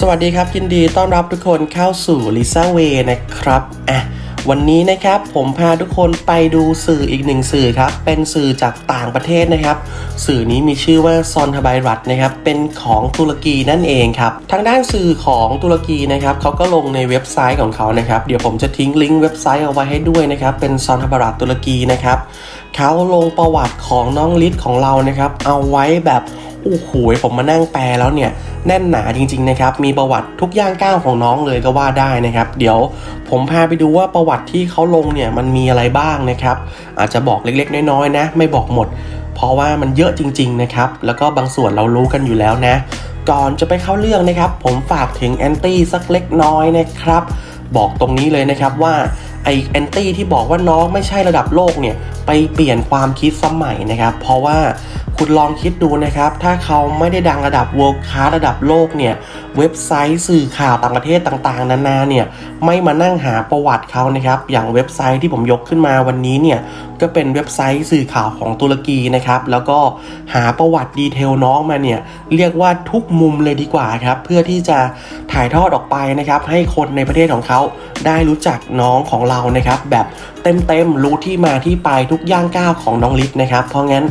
สวัสดีครับยินดีต้อนรับทุกคนเข้าสู่ Lisa Way นะครับอะวันนี้นะครับผมพาทุกคนไปดูสื่ออีกหนึ่งสื่อครับ เป็นสื่อจากต่างประเทศนะครับ สื่อนี้มีชื่อว่าซอนทบายรัตนะครับ เป็นของตุรกีนั่นเองครับ ทางด้านสื่อของตุรกีนะครับเขาก็ลงในเว็บไซต์ของเขานะครับ เดี๋ยวผมจะทิ้งลิงก์เว็บไซต์เอาไว้ให้ด้วยนะครับ เป็นซอนทบายรัตตุรกีนะครับเขาลงประวัติของน้องลิศของเรานะครับ เอาไว้แบบ โอ้โหผมมานั่งแปลแล้วเนี่ยแน่นหนาจริง ๆนะครับ มีประวัติทุกย่างก้าวของน้องเลยก็ว่าได้นะครับ เดี๋ยวผมพาไปดูว่าประวัติที่เขาลงเนี่ยมันมีอะไรบ้างนะครับ อาจจะบอกเล็กๆ น้อยๆนะ ไม่บอกหมด เพราะว่ามันเยอะจริง ๆนะครับ แล้วก็บางส่วนเรารู้กันอยู่แล้วนะ ก่อนจะไปเข้าเรื่องนะครับ ผมฝากถึงแอนตี้สักเล็กน้อยนะครับ บอกตรงนี้เลยนะครับว่าไอแอนตี้ที่บอกว่าน้องไม่ใช่ระดับโลกเนี่ย ไปเปลี่ยนความคิดสมัยนะครับ เพราะว่าคุณลองคิดดูนะครับ ถ้าเขาไม่ได้ดังระดับ world class ระดับโลกเนี่ย เว็บไซต์สื่อข่าวต่างประเทศต่างๆ นานาเนี่ย ไม่มานั่งหาประวัติเขานะครับ อย่างเว็บไซต์ที่ผมยกขึ้นมาวันนี้เนี่ย ก็เป็นเว็บไซต์สื่อข่าวของตุรกีนะครับ แล้วก็หาประวัติดีเทลน้องมาเนี่ย เรียกว่าทุกมุมเลยดีกว่าครับ เพื่อที่จะถ่ายทอดออกไปนะครับ ให้คนในประเทศของเขาได้รู้จักน้องของเรานะครับ แบบเต็มๆรู้ที่มาที่ไปทุกย่างก้าวของน้องลิศนะครับ เพราะงั้น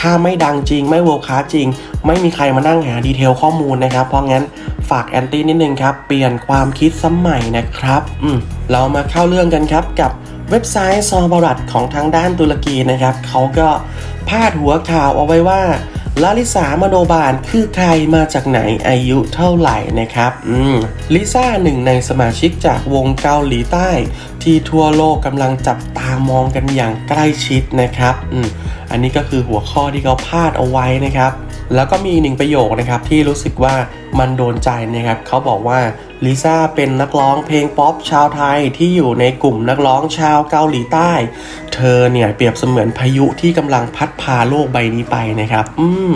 ถ้าไม่ดังจริงไม่เวิร์คคลาสจริง ไม่มีใครมานั่งหาดีเทลข้อมูลนะครับ เพราะงั้นฝากแอนตี้นิดนึงครับ เปลี่ยนความคิดสมัยนะครับอืมเรามาเข้าเรื่องกันครับกับเว็บไซต์ซอบารัตของทางด้านตุรกีนะครับเขาก็พาดหัวข่าวเอาไว้ว่า ลาลิสามโนบาลคือใครมาจากไหนอายุเท่าไหร่นะครับอืมลิซ่าหนึ่งในสมาชิกจากวงเกาหลีใต้ ที่ทั่วโลกกำลังจับตามองกันอย่างใกล้ชิดนะครับอืมอันนี้ก็คือหัวข้อที่เขาพาดเอาไว้นะครับ แล้วก็มีหนึ่งประโยคนะครับที่รู้สึกว่ามันโดนใจนะครับเขาบอกว่าลิซ่าเป็นนักร้องเพลงป๊อปชาวไทยที่อยู่ในกลุ่มนักร้องชาวเกาหลีใต้ เธอเนี่ยเปรียบเสมือนพายุที่กำลังพัดพาโลกใบนี้ไปนะครับ อืม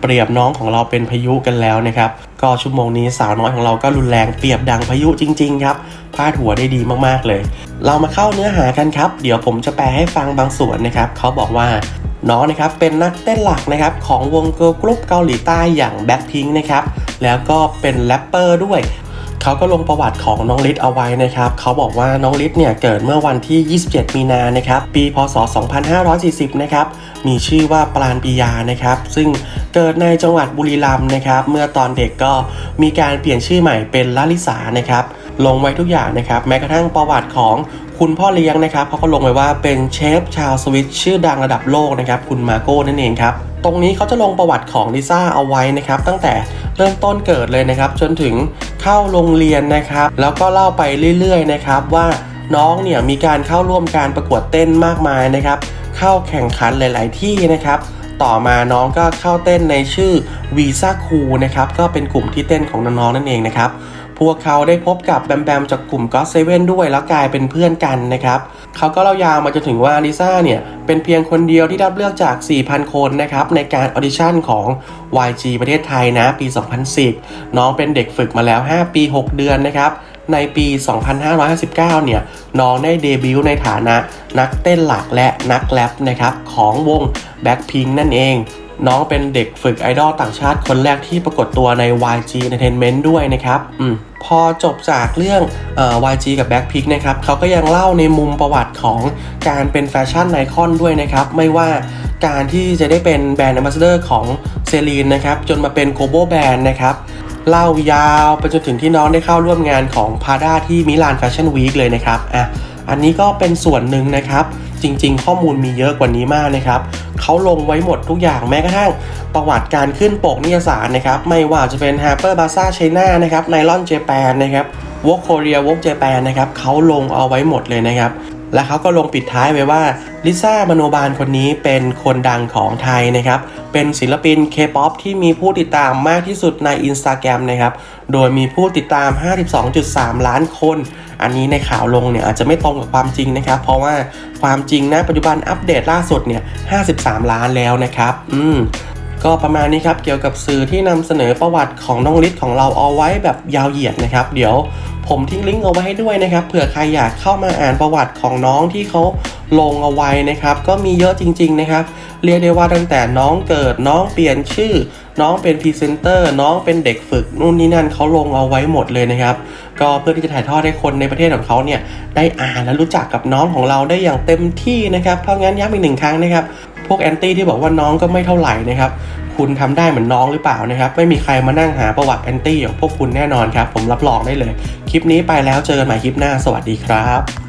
เปรียบน้องของเราเป็นพายุกันแล้วนะครับ ก็ชั่วโมงนี้สาวน้อยของเราก็รุนแรงเปรียบดังพายุจริง ๆ ครับพาดหัวได้ดีมากๆเลย เรามาเข้าเนื้อหากันครับ เดี๋ยวผมจะแปลให้ฟังบางส่วนนะครับเขาบอกว่า น้องนะครับเป็นนักเต้นหลักนะครับของวงเกิร์ลกรุ๊ปเกาหลีใต้อย่าง Blackpink นะครับแล้วก็เป็นแรปเปอร์ด้วยเขาก็ลงประวัติของน้องลิศเอาไว้นะครับ เขาบอกว่าน้องลิศเนี่ยเกิดเมื่อวันที่ 27 มีนานะครับ ปี พศ 2540 นะครับ มีชื่อว่าปราณปิยานะครับ ซึ่งเกิดในจังหวัดบุรีรัมย์นะครับ เมื่อตอนเด็กก็มีการเปลี่ยนชื่อใหม่เป็นลลิสานะครับ ลงไว้ทุกอย่างนะครับ แม้กระทั่งประวัติของคุณพ่อเลี้ยงนะครับเขาก็ลงไว้ว่าเป็นเชฟชาวสวิตชื่อดังระดับโลกนะครับ คุณมาโก้นั่นเองครับ ตรงนี้เขาจะลงประวัติของลิซ่าเอาไว้นะครับ ตั้งแต่เริ่มต้นเกิดเลยนะครับ จนถึงเข้าโรงเรียนนะครับ แล้วก็เล่าไปเรื่อยๆนะครับว่าน้องเนี่ยมีการเข้าร่วมการประกวดเต้นมากมายนะครับ เข้าแข่งขันหลาย ๆ ที่นะครับ ต่อมาน้องก็เข้าเต้นในชื่อวีซ่าคูนะครับ ก็เป็นกลุ่มที่เต้นของน้องๆนั่นเองนะครับ พวกเขาได้พบกับแบมแบมจากกลุ่มก็เซเว่นด้วยแล้วกลายเป็นเพื่อนกันนะครับเขาก็เล่ายาวมาจนถึงว่าลิซ่าเนี่ย เป็นเพียงคนเดียวที่ได้เลือกจาก 4,000 คนนะครับ ในการออดิชั่นของ YG ประเทศไทยนะ ปี 2010 น้องเป็นเด็กฝึกมาแล้ว 5 ปี 6 เดือนนะครับในปี 2559 เนี่ย น้องได้เดบิวต์ในฐานะนักเต้นหลักและนักแรปนะครับ ของวง Blackpink นั่นเอง น้องเป็นเด็กฝึกไอดอลต่างชาติคนแรกที่ปรากฏตัวใน YG Entertainment ด้วยนะครับอืมพอจบจากเรื่องออ YG กับ Blackpink นะครับเขาก็ยังเล่าในมุมประวัติของการเป็นแฟชั่นไอคอนด้วยนะครับ ไม่ว่าการที่จะได้เป็นแบรนด์ a m b a s s a d o r ของเซรีนนะครับ จนมาเป็น global brand นะครับ เล่ายาวไปจนถึงที่น้องได้เข้าร่วมงานของ Prada ที่มิลานแฟชั่นวีคเลยนะครับอะอันนี้ก็เป็นส่วนหนึ่งนะครับ จริง ๆ ข้อมูลมีเยอะกว่านี้มากนะครับเขาลงไว้หมดทุกอย่างแม้กระทั่งประวัติการขึ้นปกนิยสารนะครับ ไม่ว่าจะเป็น Harper Bazaar China นะครับ Nylon Japan นะครับ Vogue Korea Vogue Japan นะครับเขาลงเอาไว้หมดเลยนะครับ และเขาก็ลงปิดท้ายไว้ว่าลิซ่ามโนบาลคนนี้เป็นคนดังของไทยนะครับ เป็นศิลปินเคป๊อปที่มีผู้ติดตามมากที่สุดใน Instagram นะครับ โดยมีผู้ติดตาม 52.3 ล้านคน อันนี้ในข่าวลงเนี่ยอาจจะไม่ตรงกับความจริงนะครับ เพราะว่าความจริงนะปัจจุบันอัปเดตล่าสุดเนี่ย 53 ล้านแล้วนะครับ อืมก็ประมาณนี้ครับ เกี่ยวกับสื่อที่นำเสนอประวัติของน้องลิศของเราเอาไว้แบบยาวเหยียดนะครับ เดี๋ยว ผมทิ้งลิงก์เอาไว้ให้ด้วยนะครับเผื่อใครอยากเข้ามาอ่านประวัติของน้องที่เขาลงเอาไว้นะครับ ก็มีเยอะจริง ๆ นะครับ เรียกได้ว่าตั้งแต่น้องเกิดน้องเปลี่ยนชื่อ น้องเป็นพรีเซนเตอร์ น้องเป็นเด็กฝึกนู่นนี่นั่นเขาลงเอาไว้หมดเลยนะครับ ก็เพื่อที่จะถ่ายทอดให้คนในประเทศของเขาเนี่ยได้อ่านและรู้จักกับน้องของเราได้อย่างเต็มที่นะครับเพราะงั้นย้ำอีกหนึ่งครั้งนะครับพวกแอนตี้ที่บอกว่าน้องก็ไม่เท่าไหร่นะครับ คุณทำได้เหมือนน้องหรือเปล่านะครับ ไม่มีใครมานั่งหาประวัติแอนตี้ของพวกคุณแน่นอนครับ ผมรับรองได้เลย คลิปนี้ไปแล้วเจอกันใหม่คลิปหน้า สวัสดีครับ